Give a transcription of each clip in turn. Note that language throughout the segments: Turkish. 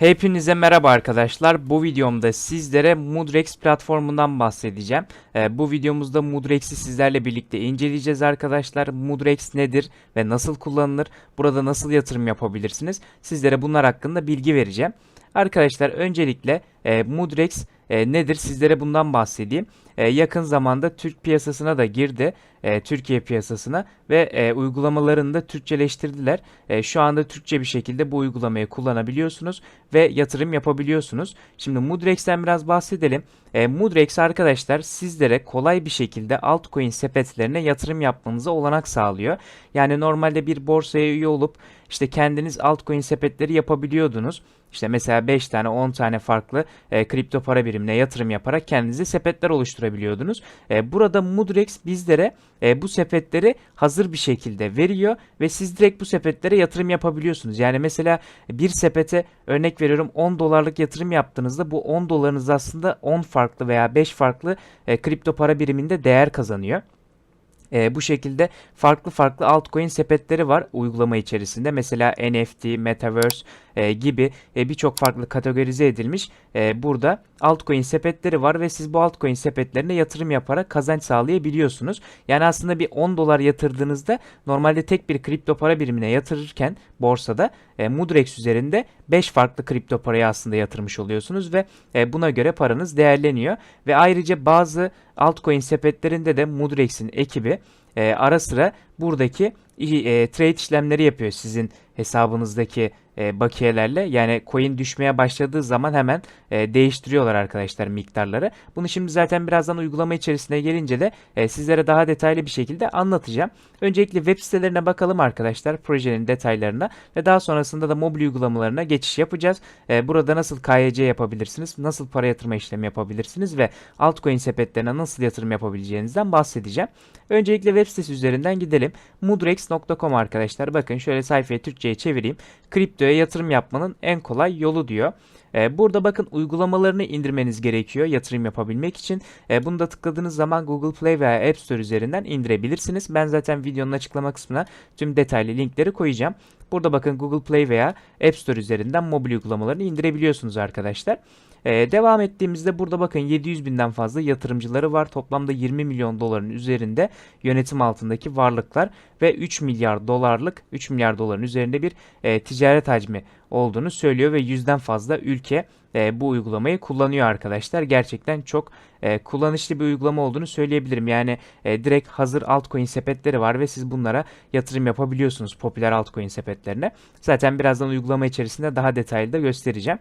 Hepinize merhaba arkadaşlar. Bu videomda sizlere Mudrex platformundan bahsedeceğim. Ee, bu videomuzda Mudrex'i sizlerle birlikte inceleyeceğiz arkadaşlar. Mudrex nedir ve nasıl kullanılır? Burada nasıl yatırım yapabilirsiniz? Sizlere bunlar hakkında bilgi vereceğim. Arkadaşlar öncelikle e, Mudrex e, nedir? Sizlere bundan bahsedeyim. E, yakın zamanda Türk piyasasına da girdi. e, Türkiye piyasasına ve e, uygulamalarını da Türkçeleştirdiler. E, şu anda Türkçe bir şekilde bu uygulamayı kullanabiliyorsunuz ve yatırım yapabiliyorsunuz. Şimdi Mudrex'ten biraz bahsedelim. E, Mudrex arkadaşlar sizlere kolay bir şekilde altcoin sepetlerine yatırım yapmanıza olanak sağlıyor. Yani normalde bir borsaya üye olup işte kendiniz altcoin sepetleri yapabiliyordunuz. İşte mesela 5 tane 10 tane farklı e, kripto para birimine yatırım yaparak kendinize sepetler oluşturabiliyordunuz. E, burada Mudrex bizlere e, bu sepetleri hazır bir şekilde veriyor ve siz direkt bu sepetlere yatırım yapabiliyorsunuz. Yani mesela bir sepete örnek veriyorum 10 dolarlık yatırım yaptığınızda bu 10 dolarınız aslında 10 farklı veya 5 farklı e, kripto para biriminde değer kazanıyor. E, bu şekilde farklı farklı altcoin sepetleri var uygulama içerisinde. Mesela NFT, Metaverse e, gibi e, birçok farklı kategorize edilmiş e, burada altcoin sepetleri var ve siz bu altcoin sepetlerine yatırım yaparak kazanç sağlayabiliyorsunuz. Yani aslında bir 10 dolar yatırdığınızda normalde tek bir kripto para birimine yatırırken borsada e, Mudrex üzerinde 5 farklı kripto paraya aslında yatırmış oluyorsunuz ve e, buna göre paranız değerleniyor ve ayrıca bazı altcoin sepetlerinde de Mudrex'in ekibi e, ara sıra buradaki e, trade işlemleri yapıyor sizin hesabınızdaki e, bakiyelerle. Yani coin düşmeye başladığı zaman hemen e, değiştiriyorlar arkadaşlar miktarları. Bunu şimdi zaten birazdan uygulama içerisine gelince de e, sizlere daha detaylı bir şekilde anlatacağım. Öncelikle web sitelerine bakalım arkadaşlar projenin detaylarına ve daha sonrasında da mobil uygulamalarına geçiş yapacağız. E, burada nasıl KYC yapabilirsiniz, nasıl para yatırma işlemi yapabilirsiniz ve altcoin sepetlerine nasıl yatırım yapabileceğinizden bahsedeceğim. Öncelikle web sitesi üzerinden gidelim. Mudrex.com arkadaşlar. Bakın şöyle sayfayı Türkçe'ye çevireyim. Kriptoya yatırım yapmanın en kolay yolu diyor. Ee, burada bakın uygulamalarını indirmeniz gerekiyor yatırım yapabilmek için. Ee, bunu da tıkladığınız zaman Google Play veya App Store üzerinden indirebilirsiniz. Ben zaten videonun açıklama kısmına tüm detaylı linkleri koyacağım. Burada bakın Google Play veya App Store üzerinden mobil uygulamalarını indirebiliyorsunuz arkadaşlar. Ee, devam ettiğimizde burada bakın 700 binden fazla yatırımcıları var. Toplamda 20 milyon doların üzerinde yönetim altındaki varlıklar ve 3 milyar dolarlık 3 milyar doların üzerinde bir e, ticaret hacmi olduğunu söylüyor ve yüzden fazla ülke e, bu uygulamayı kullanıyor arkadaşlar. Gerçekten çok e, kullanışlı bir uygulama olduğunu söyleyebilirim. Yani e, direkt hazır altcoin sepetleri var ve siz bunlara yatırım yapabiliyorsunuz popüler altcoin sepetlerine. Zaten birazdan uygulama içerisinde daha detaylı da göstereceğim.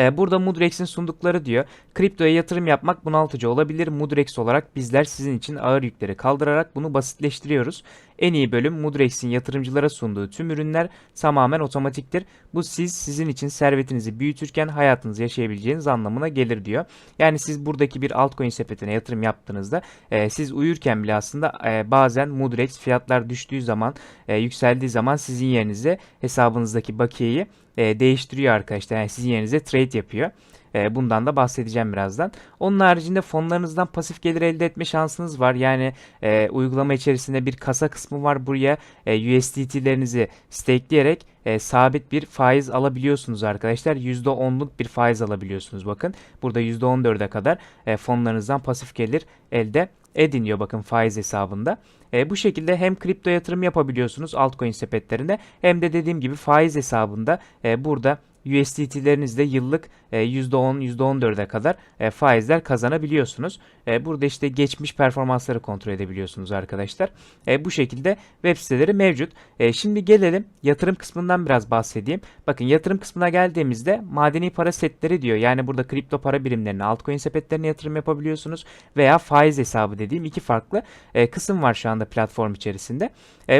Ee, burada Mudrex'in sundukları diyor. Kriptoya yatırım yapmak bunaltıcı olabilir. Mudrex olarak bizler sizin için ağır yükleri kaldırarak bunu basitleştiriyoruz. En iyi bölüm Mudrex'in yatırımcılara sunduğu tüm ürünler tamamen otomatiktir. Bu siz sizin için servetinizi büyütürken hayatınızı yaşayabileceğiniz anlamına gelir diyor. Yani siz buradaki bir altcoin sepetine yatırım yaptığınızda e, siz uyurken bile aslında e, bazen Mudrex fiyatlar düştüğü zaman e, yükseldiği zaman sizin yerinize hesabınızdaki bakiyeyi e, değiştiriyor arkadaşlar. Yani sizin yerinize trade yapıyor. E, bundan da bahsedeceğim birazdan. Onun haricinde fonlarınızdan pasif gelir elde etme şansınız var. Yani e, uygulama içerisinde bir kasa kısmı var. Buraya e, USDT'lerinizi stakeleyerek e, sabit bir faiz alabiliyorsunuz arkadaşlar. %10'luk bir faiz alabiliyorsunuz bakın. Burada %14'e kadar e, fonlarınızdan pasif gelir elde ediniyor bakın faiz hesabında. E, bu şekilde hem kripto yatırım yapabiliyorsunuz altcoin sepetlerine hem de dediğim gibi faiz hesabında e, burada USDT'lerinizde yıllık e, %10, %14'e kadar e, faizler kazanabiliyorsunuz. E, burada işte geçmiş performansları kontrol edebiliyorsunuz arkadaşlar. E, bu şekilde web siteleri mevcut. Şimdi gelelim yatırım kısmından biraz bahsedeyim. Bakın yatırım kısmına geldiğimizde madeni para setleri diyor. Yani burada kripto para birimlerine, altcoin sepetlerine yatırım yapabiliyorsunuz veya faiz hesabı dediğim iki farklı kısım var şu anda platform içerisinde.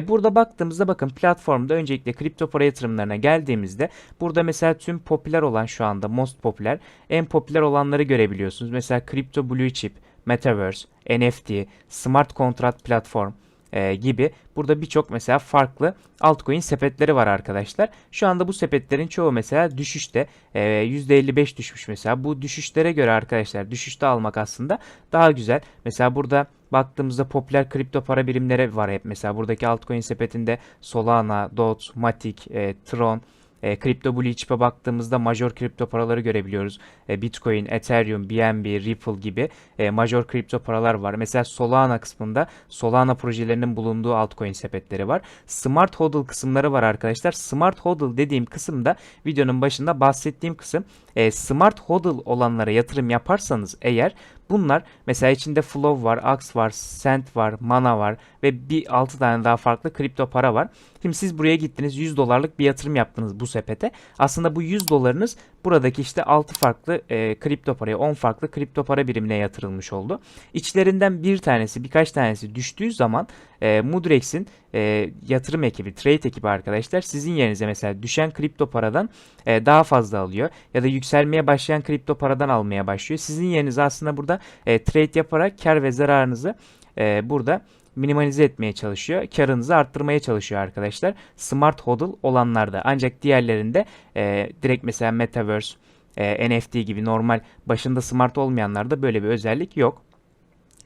Burada baktığımızda bakın platformda öncelikle kripto para yatırımlarına geldiğimizde burada mesela tüm popüler olan şu anda most popüler en popüler olanları görebiliyorsunuz. Mesela Crypto Blue Chip, Metaverse, NFT, Smart Contract Platform e, gibi burada birçok mesela farklı altcoin sepetleri var arkadaşlar. Şu anda bu sepetlerin çoğu mesela düşüşte e, %55 düşmüş mesela. Bu düşüşlere göre arkadaşlar düşüşte almak aslında daha güzel. Mesela burada baktığımızda popüler kripto para birimleri var hep. Mesela buradaki altcoin sepetinde Solana, DOT, Matic, e, Tron, E, Crypto Blue baktığımızda major kripto paraları görebiliyoruz. E, Bitcoin, Ethereum, BNB, Ripple gibi e, major kripto paralar var. Mesela Solana kısmında Solana projelerinin bulunduğu altcoin sepetleri var. Smart HODL kısımları var arkadaşlar. Smart HODL dediğim kısımda videonun başında bahsettiğim kısım e, Smart HODL olanlara yatırım yaparsanız eğer bunlar mesela içinde Flow var, Ax var, Cent var, Mana var ve bir 6 tane daha farklı kripto para var. Şimdi siz buraya gittiniz 100 dolarlık bir yatırım yaptınız bu sepete. Aslında bu 100 dolarınız buradaki işte 6 farklı e, kripto paraya 10 farklı kripto para birimine yatırılmış oldu. İçlerinden bir tanesi birkaç tanesi düştüğü zaman e, Mudrex'in e, yatırım ekibi, trade ekibi arkadaşlar sizin yerinize mesela düşen kripto paradan e, daha fazla alıyor ya da yükselmeye başlayan kripto paradan almaya başlıyor. Sizin yerinize aslında burada e, trade yaparak kar ve zararınızı e, burada minimalize etmeye çalışıyor. Karınızı arttırmaya çalışıyor arkadaşlar. Smart hodl olanlarda. Ancak diğerlerinde e, direkt mesela Metaverse, e, NFT gibi normal başında smart olmayanlarda böyle bir özellik yok.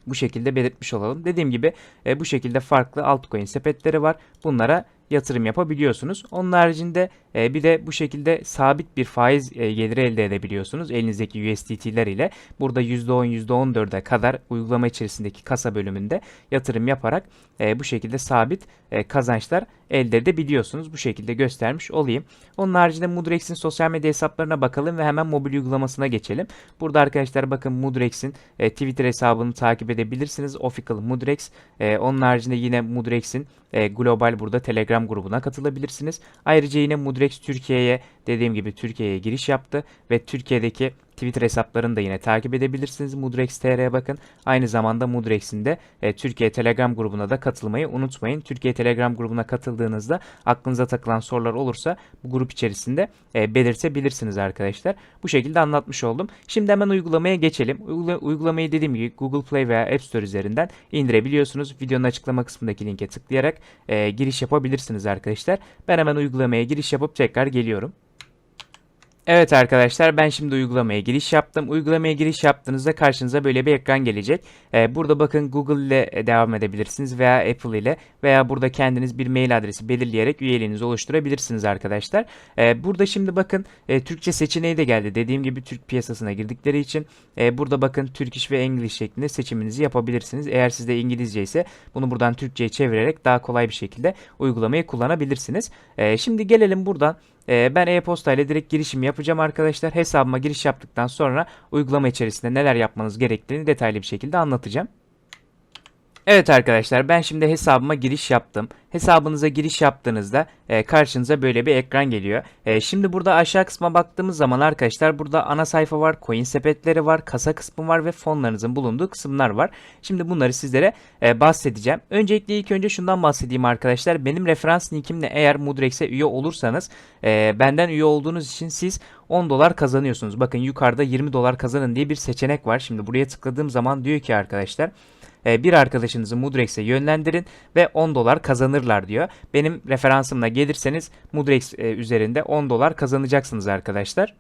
Bu şekilde belirtmiş olalım. Dediğim gibi e, bu şekilde farklı altcoin sepetleri var. Bunlara yatırım yapabiliyorsunuz. Onun haricinde e, bir de bu şekilde sabit bir faiz e, geliri elde edebiliyorsunuz elinizdeki USDT'ler ile. Burada %10 %14'e kadar uygulama içerisindeki kasa bölümünde yatırım yaparak e, bu şekilde sabit e, kazançlar elde edebiliyorsunuz. Bu şekilde göstermiş olayım. Onun haricinde Mudrex'in sosyal medya hesaplarına bakalım ve hemen mobil uygulamasına geçelim. Burada arkadaşlar bakın Mudrex'in e, Twitter hesabını takip edebilirsiniz. Official Mudrex. E, onun haricinde yine Mudrex'in e, global burada Telegram grubuna katılabilirsiniz. Ayrıca yine Mudrex Türkiye'ye dediğim gibi Türkiye'ye giriş yaptı ve Türkiye'deki Twitter hesaplarını da yine takip edebilirsiniz. Mudrex TR'ye bakın. Aynı zamanda Mudrex'in de e, Türkiye Telegram grubuna da katılmayı unutmayın. Türkiye Telegram grubuna katıldığınızda aklınıza takılan sorular olursa bu grup içerisinde e, belirtebilirsiniz arkadaşlar. Bu şekilde anlatmış oldum. Şimdi hemen uygulamaya geçelim. Uygula uygulamayı dediğim gibi Google Play veya App Store üzerinden indirebiliyorsunuz. Videonun açıklama kısmındaki linke tıklayarak e, giriş yapabilirsiniz arkadaşlar. Ben hemen uygulamaya giriş yapıp tekrar geliyorum. Evet arkadaşlar ben şimdi uygulamaya giriş yaptım. Uygulamaya giriş yaptığınızda karşınıza böyle bir ekran gelecek. Ee, burada bakın Google ile devam edebilirsiniz veya Apple ile veya burada kendiniz bir mail adresi belirleyerek üyeliğinizi oluşturabilirsiniz arkadaşlar. Ee, burada şimdi bakın e, Türkçe seçeneği de geldi. Dediğim gibi Türk piyasasına girdikleri için e, burada bakın Turkish ve English şeklinde seçiminizi yapabilirsiniz. Eğer sizde İngilizce ise bunu buradan Türkçe'ye çevirerek daha kolay bir şekilde uygulamayı kullanabilirsiniz. E, şimdi gelelim buradan e, ben e-posta ile direkt girişim yapacağım arkadaşlar. Hesabıma giriş yaptıktan sonra uygulama içerisinde neler yapmanız gerektiğini detaylı bir şekilde anlatacağım. Evet arkadaşlar ben şimdi hesabıma giriş yaptım. Hesabınıza giriş yaptığınızda e, karşınıza böyle bir ekran geliyor. E, şimdi burada aşağı kısma baktığımız zaman arkadaşlar burada ana sayfa var, coin sepetleri var, kasa kısmı var ve fonlarınızın bulunduğu kısımlar var. Şimdi bunları sizlere e, bahsedeceğim. Öncelikle ilk önce şundan bahsedeyim arkadaşlar. Benim referans linkimle eğer Mudrex'e üye olursanız e, benden üye olduğunuz için siz 10 dolar kazanıyorsunuz. Bakın yukarıda 20 dolar kazanın diye bir seçenek var. Şimdi buraya tıkladığım zaman diyor ki arkadaşlar bir arkadaşınızı Mudrex'e yönlendirin ve 10 dolar kazanırlar diyor. Benim referansımla gelirseniz Mudrex e, üzerinde 10 dolar kazanacaksınız arkadaşlar.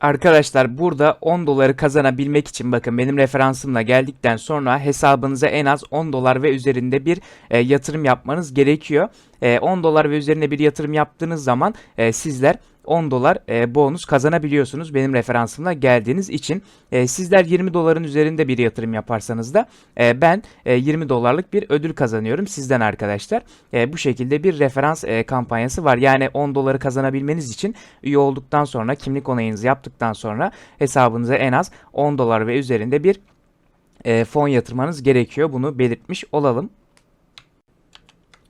Arkadaşlar burada 10 doları kazanabilmek için bakın benim referansımla geldikten sonra hesabınıza en az 10 dolar ve üzerinde bir e, yatırım yapmanız gerekiyor. E, 10 dolar ve üzerine bir yatırım yaptığınız zaman e, sizler 10 dolar e, bonus kazanabiliyorsunuz benim referansımla geldiğiniz için. E, sizler 20 doların üzerinde bir yatırım yaparsanız da e, ben e, 20 dolarlık bir ödül kazanıyorum sizden arkadaşlar. E, bu şekilde bir referans e, kampanyası var. Yani 10 doları kazanabilmeniz için üye olduktan sonra kimlik onayınızı yaptıktan sonra hesabınıza en az 10 dolar ve üzerinde bir e, fon yatırmanız gerekiyor. Bunu belirtmiş olalım.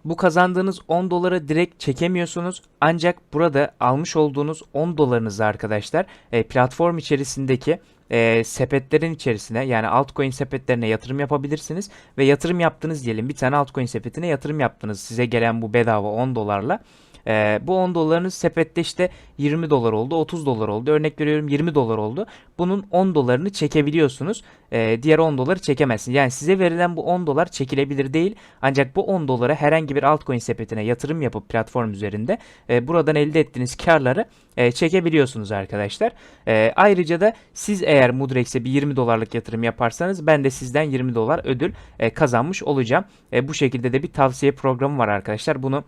Bu kazandığınız 10 doları direkt çekemiyorsunuz. Ancak burada almış olduğunuz 10 dolarınızı arkadaşlar e, platform içerisindeki e, sepetlerin içerisine yani altcoin sepetlerine yatırım yapabilirsiniz. Ve yatırım yaptınız diyelim bir tane altcoin sepetine yatırım yaptınız. Size gelen bu bedava 10 dolarla. E, bu 10 dolarınız sepette işte 20 dolar oldu, 30 dolar oldu. Örnek veriyorum 20 dolar oldu. Bunun 10 dolarını çekebiliyorsunuz. E, diğer 10 doları çekemezsiniz. Yani size verilen bu 10 dolar çekilebilir değil. Ancak bu 10 dolara herhangi bir altcoin sepetine yatırım yapıp platform üzerinde e, buradan elde ettiğiniz karları e, çekebiliyorsunuz arkadaşlar. E, ayrıca da siz eğer Mudrex'e bir 20 dolarlık yatırım yaparsanız ben de sizden 20 dolar ödül e, kazanmış olacağım. E, bu şekilde de bir tavsiye programı var arkadaşlar. Bunu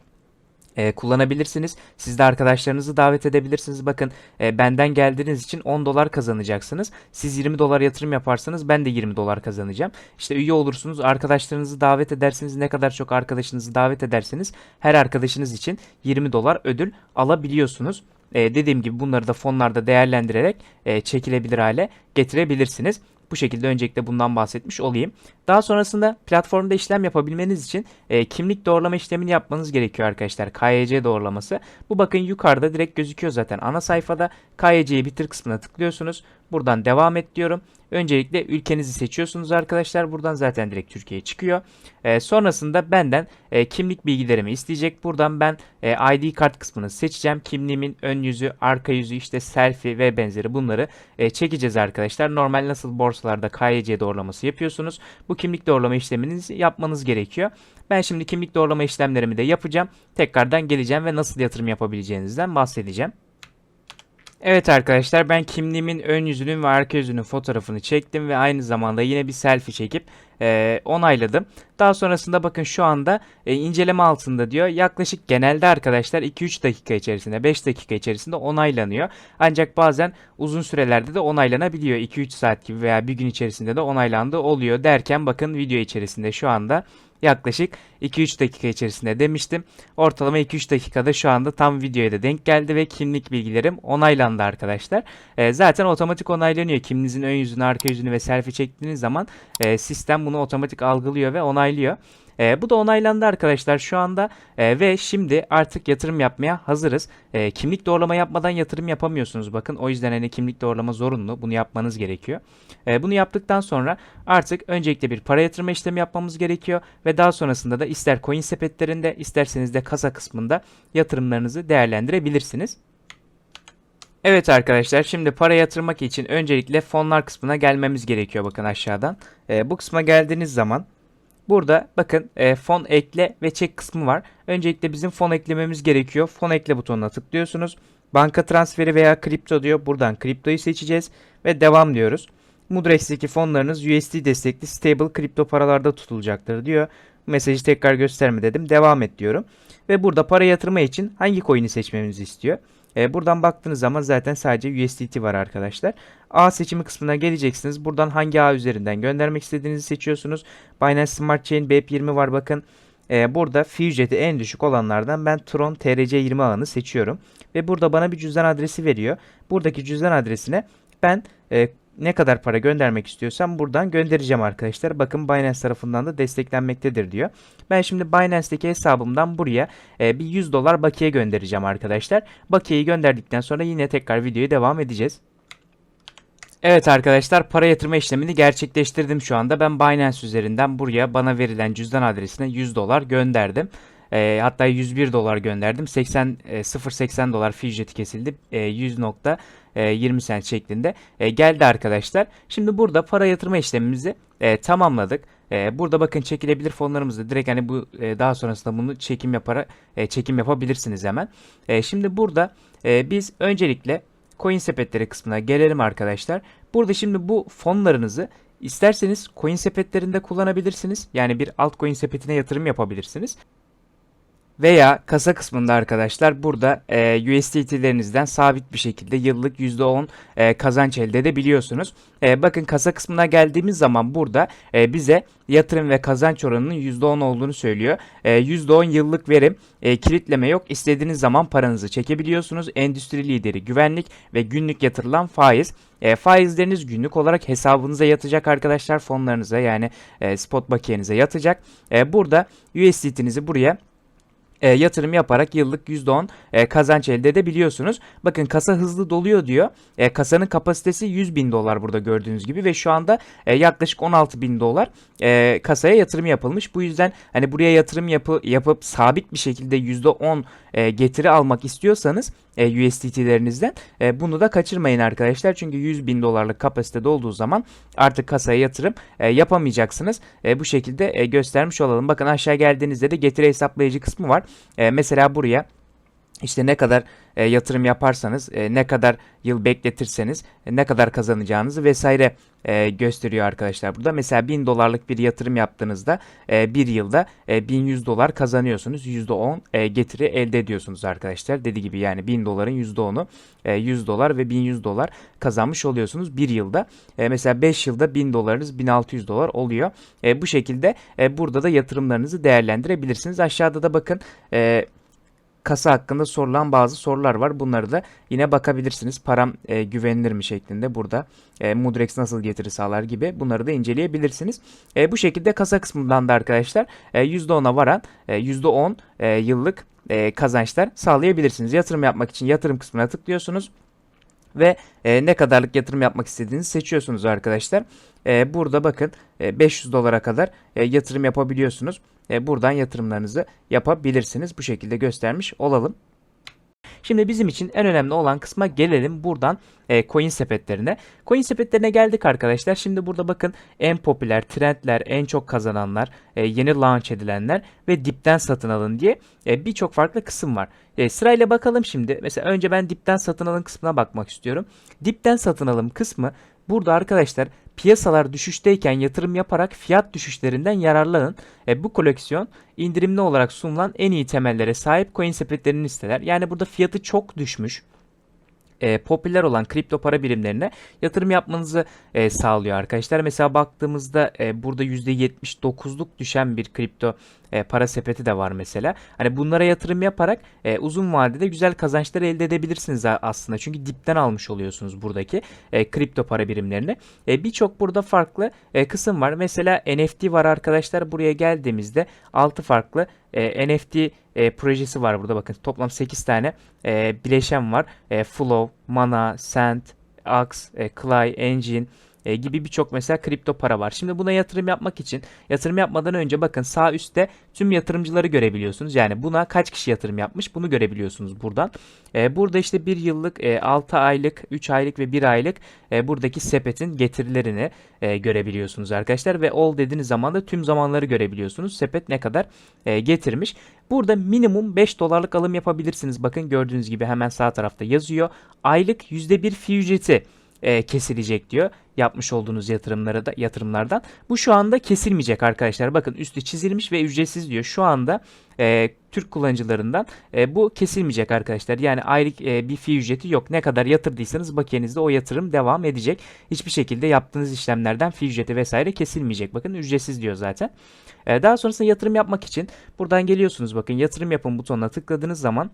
e, kullanabilirsiniz. Siz de arkadaşlarınızı davet edebilirsiniz. Bakın e, benden geldiğiniz için 10 dolar kazanacaksınız. Siz 20 dolar yatırım yaparsanız ben de 20 dolar kazanacağım. İşte üye olursunuz. Arkadaşlarınızı davet edersiniz. Ne kadar çok arkadaşınızı davet ederseniz her arkadaşınız için 20 dolar ödül alabiliyorsunuz. E, dediğim gibi bunları da fonlarda değerlendirerek e, çekilebilir hale getirebilirsiniz. Bu şekilde öncelikle bundan bahsetmiş olayım. Daha sonrasında platformda işlem yapabilmeniz için e, kimlik doğrulama işlemini yapmanız gerekiyor arkadaşlar. KYC doğrulaması. Bu bakın yukarıda direkt gözüküyor zaten ana sayfada. KYC'yi bitir kısmına tıklıyorsunuz. Buradan devam et diyorum. Öncelikle ülkenizi seçiyorsunuz arkadaşlar. Buradan zaten direkt Türkiye çıkıyor. E, sonrasında benden e, kimlik bilgilerimi isteyecek. Buradan ben e, ID kart kısmını seçeceğim. Kimliğimin ön yüzü, arka yüzü, işte selfie ve benzeri bunları e, çekeceğiz arkadaşlar. Normal nasıl borsalarda KYC doğrulaması yapıyorsunuz. Bu kimlik doğrulama işleminizi yapmanız gerekiyor. Ben şimdi kimlik doğrulama işlemlerimi de yapacağım. Tekrardan geleceğim ve nasıl yatırım yapabileceğinizden bahsedeceğim. Evet arkadaşlar ben kimliğimin ön yüzünün ve arka yüzünün fotoğrafını çektim ve aynı zamanda yine bir selfie çekip e, onayladım. Daha sonrasında bakın şu anda e, inceleme altında diyor. Yaklaşık genelde arkadaşlar 2-3 dakika içerisinde 5 dakika içerisinde onaylanıyor. Ancak bazen uzun sürelerde de onaylanabiliyor. 2-3 saat gibi veya bir gün içerisinde de onaylandı oluyor derken bakın video içerisinde şu anda yaklaşık 2-3 dakika içerisinde demiştim. Ortalama 2-3 dakikada şu anda tam videoya da denk geldi ve kimlik bilgilerim onaylandı arkadaşlar. E, zaten otomatik onaylanıyor. Kimliğinizin ön yüzünü, arka yüzünü ve selfie çektiğiniz zaman e, sistem bunu otomatik algılıyor ve onaylıyor. E, bu da onaylandı arkadaşlar şu anda E, ve şimdi artık yatırım yapmaya hazırız. E, kimlik doğrulama yapmadan yatırım yapamıyorsunuz bakın. O yüzden hani kimlik doğrulama zorunlu. Bunu yapmanız gerekiyor. E, bunu yaptıktan sonra artık öncelikle bir para yatırma işlemi yapmamız gerekiyor ve daha sonrasında da ister coin sepetlerinde isterseniz de kasa kısmında yatırımlarınızı değerlendirebilirsiniz. Evet arkadaşlar şimdi para yatırmak için öncelikle fonlar kısmına gelmemiz gerekiyor bakın aşağıdan. E, bu kısma geldiğiniz zaman burada bakın e, fon ekle ve çek kısmı var. Öncelikle bizim fon eklememiz gerekiyor. Fon ekle butonuna tıklıyorsunuz. Banka transferi veya kripto diyor. Buradan kriptoyu seçeceğiz ve devam diyoruz. Mudrex'teki fonlarınız USD destekli stable kripto paralarda tutulacaktır diyor. Mesajı tekrar gösterme dedim. Devam et diyorum. Ve burada para yatırma için hangi coin'i seçmemizi istiyor. E, buradan baktığınız zaman zaten sadece USDT var arkadaşlar. A seçimi kısmına geleceksiniz. Buradan hangi ağ üzerinden göndermek istediğinizi seçiyorsunuz. Binance Smart Chain BEP20 var bakın. E, burada fee ücreti en düşük olanlardan ben Tron TRC20 ağını seçiyorum. Ve burada bana bir cüzdan adresi veriyor. Buradaki cüzdan adresine ben e, ne kadar para göndermek istiyorsam buradan göndereceğim arkadaşlar. Bakın Binance tarafından da desteklenmektedir diyor. Ben şimdi Binance'deki hesabımdan buraya e, bir 100 dolar bakiye göndereceğim arkadaşlar. Bakiyeyi gönderdikten sonra yine tekrar videoya devam edeceğiz. Evet arkadaşlar para yatırma işlemini gerçekleştirdim şu anda. Ben Binance üzerinden buraya bana verilen cüzdan adresine 100 dolar gönderdim. E, hatta 101 dolar gönderdim. 80 e, 0.80 dolar fee kesildi. E, 100.20 cent şeklinde e, geldi arkadaşlar. Şimdi burada para yatırma işlemimizi e, tamamladık. E, burada bakın çekilebilir fonlarımızda direkt hani bu e, daha sonrasında bunu çekim yaparak e, çekim yapabilirsiniz hemen. E, şimdi burada e, biz öncelikle coin sepetleri kısmına gelelim arkadaşlar. Burada şimdi bu fonlarınızı isterseniz coin sepetlerinde kullanabilirsiniz. Yani bir altcoin sepetine yatırım yapabilirsiniz. Veya kasa kısmında arkadaşlar burada e, USDT'lerinizden sabit bir şekilde yıllık %10 e, kazanç elde edebiliyorsunuz. E, bakın kasa kısmına geldiğimiz zaman burada e, bize yatırım ve kazanç oranının %10 olduğunu söylüyor. E, %10 yıllık verim, e, kilitleme yok. İstediğiniz zaman paranızı çekebiliyorsunuz. Endüstri lideri güvenlik ve günlük yatırılan faiz. E, faizleriniz günlük olarak hesabınıza yatacak arkadaşlar fonlarınıza yani e, spot bakiyenize yatacak. E, burada USDT'nizi buraya e, yatırım yaparak yıllık %10 e, kazanç elde edebiliyorsunuz. Bakın kasa hızlı doluyor diyor. E, kasanın kapasitesi 100 bin dolar burada gördüğünüz gibi ve şu anda e, yaklaşık 16 bin dolar e, kasaya yatırım yapılmış. Bu yüzden hani buraya yatırım yapı, yapıp sabit bir şekilde %10 e, getiri almak istiyorsanız e, USDT'lerinizden e, bunu da kaçırmayın arkadaşlar. Çünkü 100 bin dolarlık kapasitede olduğu zaman artık kasaya yatırım e, yapamayacaksınız. E, bu şekilde e, göstermiş olalım. Bakın aşağı geldiğinizde de getiri hesaplayıcı kısmı var. E, mesela buraya işte ne kadar e, yatırım yaparsanız, e, ne kadar yıl bekletirseniz, e, ne kadar kazanacağınızı vesaire e, gösteriyor arkadaşlar burada. Mesela 1000 dolarlık bir yatırım yaptığınızda e, bir yılda e, 1100 dolar kazanıyorsunuz. %10 e, getiri elde ediyorsunuz arkadaşlar. Dediği gibi yani 1000 doların %10'u e, 100 dolar ve 1100 dolar kazanmış oluyorsunuz bir yılda. E, mesela 5 yılda 1000 dolarınız 1600 dolar oluyor. E, bu şekilde e, burada da yatırımlarınızı değerlendirebilirsiniz. Aşağıda da bakın e, kasa hakkında sorulan bazı sorular var. Bunları da yine bakabilirsiniz. Param e, güvenilir mi şeklinde burada e, Mudrex nasıl getiri sağlar gibi bunları da inceleyebilirsiniz. E, bu şekilde kasa kısmından da arkadaşlar e, %10'a varan e, %10 e, yıllık e, kazançlar sağlayabilirsiniz. Yatırım yapmak için yatırım kısmına tıklıyorsunuz ve e, ne kadarlık yatırım yapmak istediğinizi seçiyorsunuz arkadaşlar. E, burada bakın e, 500 dolara kadar e, yatırım yapabiliyorsunuz. E, buradan yatırımlarınızı yapabilirsiniz. Bu şekilde göstermiş olalım. Şimdi bizim için en önemli olan kısma gelelim buradan e, coin sepetlerine. Coin sepetlerine geldik arkadaşlar. Şimdi burada bakın en popüler trendler, en çok kazananlar, e, yeni launch edilenler ve dipten satın alın diye e, birçok farklı kısım var. E, sırayla bakalım şimdi. Mesela önce ben dipten satın alın kısmına bakmak istiyorum. Dipten satın alım kısmı burada arkadaşlar piyasalar düşüşteyken yatırım yaparak fiyat düşüşlerinden yararlanın. E, bu koleksiyon indirimli olarak sunulan en iyi temellere sahip coin sepetlerinin listeler. Yani burada fiyatı çok düşmüş e, popüler olan kripto para birimlerine yatırım yapmanızı e, sağlıyor arkadaşlar. Mesela baktığımızda e, burada %79'luk düşen bir kripto e, para sepeti de var mesela. Hani bunlara yatırım yaparak e, uzun vadede güzel kazançlar elde edebilirsiniz aslında. Çünkü dipten almış oluyorsunuz buradaki e, kripto para birimlerini. E, Birçok burada farklı e, kısım var. Mesela NFT var arkadaşlar. Buraya geldiğimizde 6 farklı e, NFT e, projesi var burada bakın. Toplam 8 tane e, bileşen var. E, Flow, Mana, Sand, Ax, e, Clay, Engine, e, gibi birçok mesela kripto para var. Şimdi buna yatırım yapmak için yatırım yapmadan önce bakın sağ üstte tüm yatırımcıları görebiliyorsunuz. Yani buna kaç kişi yatırım yapmış bunu görebiliyorsunuz buradan. E, burada işte 1 yıllık, e, 6 aylık, 3 aylık ve 1 aylık e, buradaki sepetin getirilerini e, görebiliyorsunuz arkadaşlar. Ve all dediğiniz zaman da tüm zamanları görebiliyorsunuz. Sepet ne kadar e, getirmiş. Burada minimum 5 dolarlık alım yapabilirsiniz. Bakın gördüğünüz gibi hemen sağ tarafta yazıyor. Aylık %1 fi ücreti e, kesilecek diyor yapmış olduğunuz yatırımlara da yatırımlardan. Bu şu anda kesilmeyecek arkadaşlar. Bakın üstü çizilmiş ve ücretsiz diyor. Şu anda e, Türk kullanıcılarından e, bu kesilmeyecek arkadaşlar. Yani aylık e, bir fi ücreti yok. Ne kadar yatırdıysanız bakiyenizde o yatırım devam edecek. Hiçbir şekilde yaptığınız işlemlerden fi ücreti vesaire kesilmeyecek. Bakın ücretsiz diyor zaten. E, daha sonrasında yatırım yapmak için buradan geliyorsunuz. Bakın yatırım yapın butonuna tıkladığınız zaman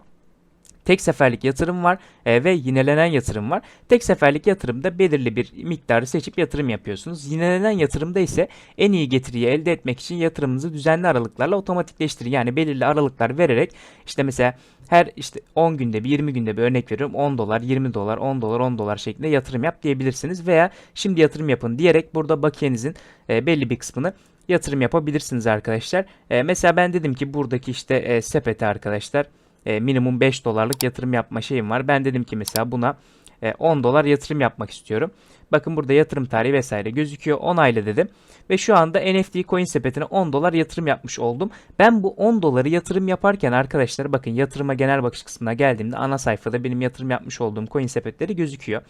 Tek seferlik yatırım var e, ve yinelenen yatırım var. Tek seferlik yatırımda belirli bir miktarı seçip yatırım yapıyorsunuz. Yinelenen yatırımda ise en iyi getiriyi elde etmek için yatırımınızı düzenli aralıklarla otomatikleştirin. Yani belirli aralıklar vererek işte mesela her işte 10 günde bir 20 günde bir örnek veriyorum 10 dolar 20 dolar 10 dolar 10 dolar şeklinde yatırım yap diyebilirsiniz veya şimdi yatırım yapın diyerek burada bakiyenizin e, belli bir kısmını yatırım yapabilirsiniz arkadaşlar. E, mesela ben dedim ki buradaki işte e, sepete arkadaşlar e, minimum 5 dolarlık yatırım yapma şeyim var. Ben dedim ki mesela buna e, 10 dolar yatırım yapmak istiyorum. Bakın burada yatırım tarihi vesaire gözüküyor. Onayla dedim. Ve şu anda NFT coin sepetine 10 dolar yatırım yapmış oldum. Ben bu 10 doları yatırım yaparken arkadaşlar bakın yatırıma genel bakış kısmına geldiğimde ana sayfada benim yatırım yapmış olduğum coin sepetleri gözüküyor.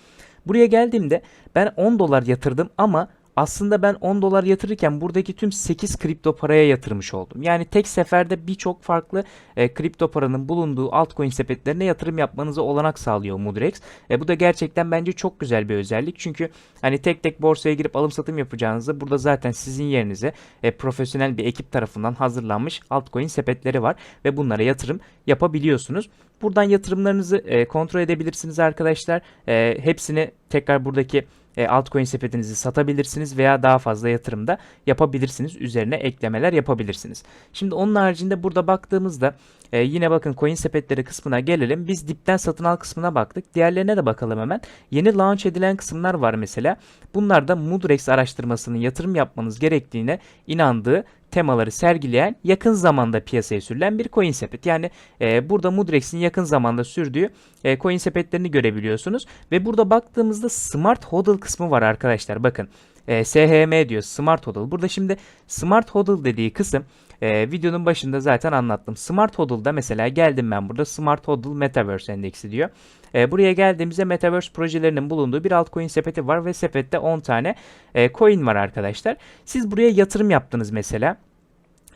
Buraya geldiğimde ben 10 dolar yatırdım ama aslında ben 10 dolar yatırırken buradaki tüm 8 kripto paraya yatırmış oldum. Yani tek seferde birçok farklı e, kripto paranın bulunduğu altcoin sepetlerine yatırım yapmanızı olanak sağlıyor Mudrex. E, bu da gerçekten bence çok güzel bir özellik. Çünkü hani tek tek borsaya girip alım satım yapacağınızda burada zaten sizin yerinize e, profesyonel bir ekip tarafından hazırlanmış altcoin sepetleri var ve bunlara yatırım yapabiliyorsunuz. Buradan yatırımlarınızı e, kontrol edebilirsiniz arkadaşlar. E, hepsini tekrar buradaki e, altcoin sepetinizi satabilirsiniz veya daha fazla yatırımda yapabilirsiniz. Üzerine eklemeler yapabilirsiniz. Şimdi onun haricinde burada baktığımızda e, yine bakın coin sepetleri kısmına gelelim. Biz dipten satın al kısmına baktık. Diğerlerine de bakalım hemen. Yeni launch edilen kısımlar var mesela. Bunlar da Mudrex araştırmasının yatırım yapmanız gerektiğine inandığı temaları sergileyen yakın zamanda piyasaya sürülen bir coin sepet. Yani e, burada Mudrex'in yakın zamanda sürdüğü e, coin sepetlerini görebiliyorsunuz. Ve burada baktığımızda Smart Hodl kısmı var arkadaşlar. Bakın e, SHM diyor Smart Hodl. Burada şimdi Smart Hodl dediği kısım e, videonun başında zaten anlattım. Smart Hodl'da mesela geldim ben burada Smart Hodl Metaverse Endeksi diyor. E, buraya geldiğimizde Metaverse projelerinin bulunduğu bir altcoin sepeti var ve sepette 10 tane e, coin var arkadaşlar. Siz buraya yatırım yaptınız mesela.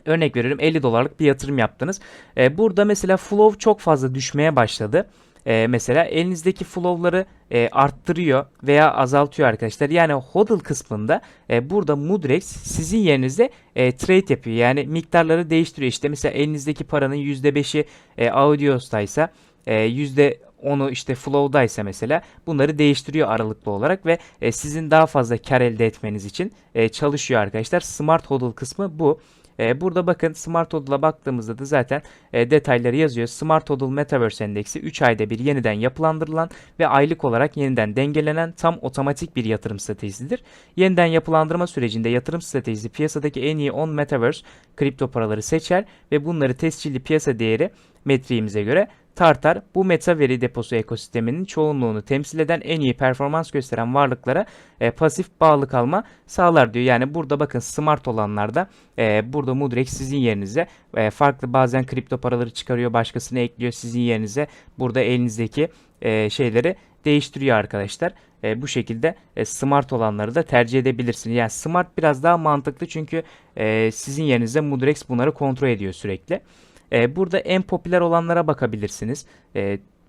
Örnek veriyorum 50 dolarlık bir yatırım yaptınız. E, burada mesela flow çok fazla düşmeye başladı. E, mesela elinizdeki flow'ları e, arttırıyor veya azaltıyor arkadaşlar. Yani hodl kısmında e, burada Mudrex sizin yerinizde e, trade yapıyor. Yani miktarları değiştiriyor. İşte mesela elinizdeki paranın %5'i e, Audios'taysa e, %10'u işte Flow'daysa mesela bunları değiştiriyor aralıklı olarak ve e, sizin daha fazla kar elde etmeniz için e, çalışıyor arkadaşlar. Smart Hodl kısmı bu. E, burada bakın Smart Hodl'a baktığımızda da zaten e, detayları yazıyor. Smart Hodl Metaverse Endeksi 3 ayda bir yeniden yapılandırılan ve aylık olarak yeniden dengelenen tam otomatik bir yatırım stratejisidir. Yeniden yapılandırma sürecinde yatırım stratejisi piyasadaki en iyi 10 Metaverse kripto paraları seçer ve bunları tescilli piyasa değeri metriğimize göre tartar. Bu meta veri deposu ekosisteminin çoğunluğunu temsil eden en iyi performans gösteren varlıklara e, pasif bağlı kalma sağlar diyor. Yani burada bakın smart olanlarda e, burada Mudrex sizin yerinize e, farklı bazen kripto paraları çıkarıyor başkasını ekliyor sizin yerinize burada elinizdeki e, şeyleri değiştiriyor arkadaşlar. E, bu şekilde e, smart olanları da tercih edebilirsiniz. Yani smart biraz daha mantıklı çünkü e, sizin yerinize Mudrex bunları kontrol ediyor sürekli. E, burada en popüler olanlara bakabilirsiniz.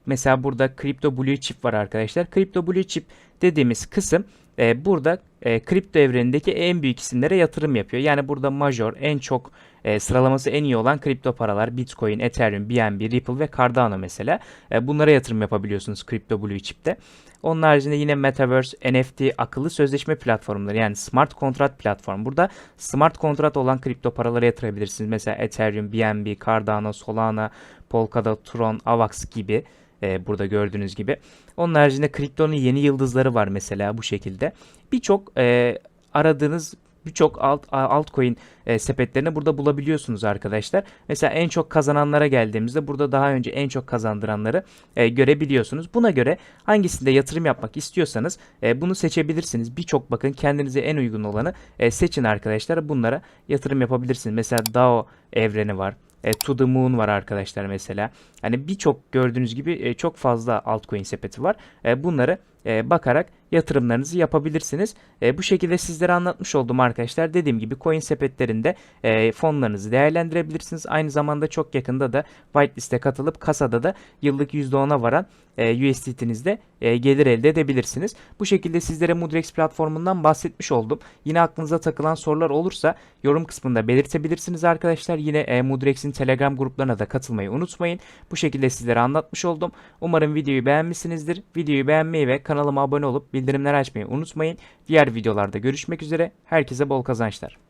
Mesela burada Crypto Blue Chip var arkadaşlar. Crypto Blue Chip dediğimiz kısım e, burada e, kripto evrenindeki en büyük isimlere yatırım yapıyor. Yani burada major en çok e, sıralaması en iyi olan kripto paralar Bitcoin, Ethereum, BNB, Ripple ve Cardano mesela. E, bunlara yatırım yapabiliyorsunuz Crypto Blue Chip'te. Onun haricinde yine Metaverse, NFT, akıllı sözleşme platformları yani smart kontrat platform. Burada smart kontrat olan kripto paralara yatırabilirsiniz. Mesela Ethereum, BNB, Cardano, Solana, Polkadot, Tron, Avax gibi. E, burada gördüğünüz gibi. Onun haricinde kriptonun yeni yıldızları var mesela bu şekilde. Birçok e, aradığınız birçok alt, altcoin e, sepetlerini burada bulabiliyorsunuz arkadaşlar. Mesela en çok kazananlara geldiğimizde burada daha önce en çok kazandıranları e, görebiliyorsunuz. Buna göre hangisinde yatırım yapmak istiyorsanız e, bunu seçebilirsiniz. Birçok bakın kendinize en uygun olanı e, seçin arkadaşlar. Bunlara yatırım yapabilirsiniz. Mesela DAO evreni var. E, to the Moon var arkadaşlar mesela. Hani birçok gördüğünüz gibi e, çok fazla altcoin sepeti var. E, bunları e, bakarak yatırımlarınızı yapabilirsiniz. E, bu şekilde sizlere anlatmış oldum arkadaşlar. Dediğim gibi coin sepetlerinde e, fonlarınızı değerlendirebilirsiniz. Aynı zamanda çok yakında da whitelist'e katılıp kasada da yıllık %10'a varan e, USDT'nizde e, gelir elde edebilirsiniz. Bu şekilde sizlere Mudrex platformundan bahsetmiş oldum. Yine aklınıza takılan sorular olursa yorum kısmında belirtebilirsiniz arkadaşlar. Yine e, Mudrex'in Telegram gruplarına da katılmayı unutmayın. Bu şekilde sizlere anlatmış oldum. Umarım videoyu beğenmişsinizdir. Videoyu beğenmeyi ve kanalıma abone olup bildirimleri açmayı unutmayın. Diğer videolarda görüşmek üzere. Herkese bol kazançlar.